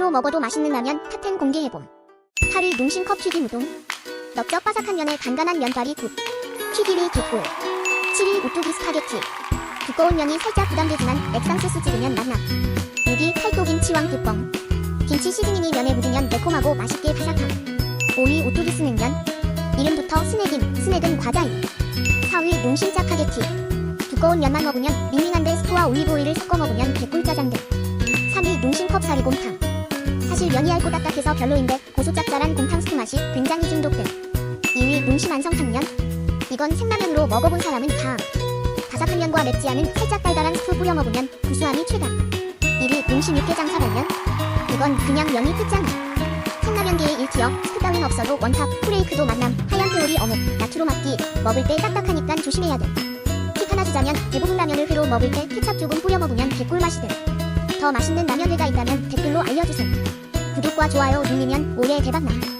회로 먹어도 맛있는 라면 탑10 공개해봄. 8위 농심컵 튀김 우동. 넓적 바삭한 면에 간간한 면발이 굿 튀김이 뒷골 7위 오뚜기 스파게티. 두꺼운 면이 살짝 부담되지만 액상 소스 찍으면 맛나. 6위 칼도 김치왕 두뻥 김치 시즈닝이 면에 묻으면 매콤하고 맛있게 바삭함. 5위 오뚜기 스낵면. 이름부터 스낵임 스낵은 과자임 4위 농심 짜파게티. 두꺼운 면만 먹으면 밍밍한데 스프와 올리브 오일을 섞어 먹으면 개꿀 짜장면 3위 농심컵 사리곰탕 사실 얇고 딱딱해서 별로인데 고소 짭짤한 곰탕 스프 맛이 굉장히 중독됨 2위 농심 안성 탕면? 이건 생라면으로 먹어본 사람은 다. 바삭한 면과 맵지 않은 살짝 달달한 스프 뿌려 먹으면 구수함이 최강 1위 농심 육개장 사발면? 이건 그냥 면이 끝장이. 생라면계의 1티어 스프 따윈 없어도 원탑 프레이크도 만남. 하얀 회오리 어묵 나트로 막기 먹을 때 딱딱하니까 조심해야 돼 팁 하나 주자면 대부분 라면을 회로 먹을 때 케찹 조금 뿌려 먹으면 개꿀 맛이 돼. 더 맛있는 라면 회가 있다면 댓글로 알려주세요. 구독과 좋아요 누르면 올해 대박나.